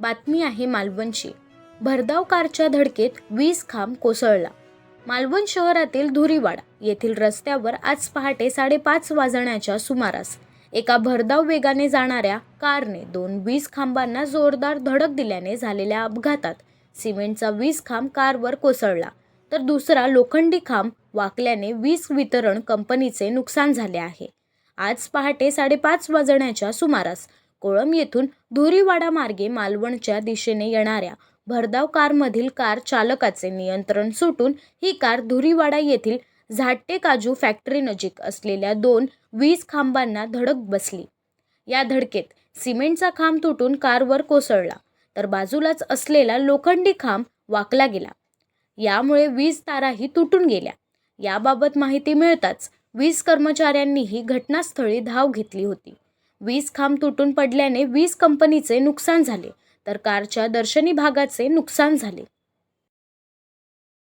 बातमी आहे मालवणची. भरधाव कारच्या धडकेत वीज खांब कोसळला. मालवण शहरातील धुरीवाडा येथील रस्त्यावर आज पहाटे साडेपाच वाजण्याच्या सुमारास एका भरधाव वेगाने जाणाऱ्या कारने दोन वीज खांबांना जोरदार धडक दिल्याने झालेल्या अपघातात सिमेंटचा वीज खांब कारवर कोसळला तर दुसरा लोखंडी खांब वाकल्याने वीज वितरण कंपनीचे नुकसान झाले आहे. आज पहाटे साडेपाच वाजण्याच्या सुमारास कोळम येथून धुरीवाडा मार्गे मालवणच्या दिशेने येणाऱ्या भरधाव कारमधील कार चालकाचे नियंत्रण सुटून ही कार धुरीवाडा येथील झाट्टे काजू फॅक्टरी नजीक असलेल्या दोन वीज खांबांना धडक बसली. या धडकेत सिमेंटचा खांब तुटून कारवर कोसळला तर बाजूलाच असलेला लोखंडी खांब वाकला गेला. यामुळे वीज ताराही तुटून गेल्या. याबाबत माहिती मिळताच वीज कर्मचाऱ्यांनीही घटनास्थळी धाव घेतली होती. वीज खांब तुटून पडल्याने वीज कंपनीचे नुकसान झाले तर कारच्या दर्शनी भागाचे नुकसान झाले.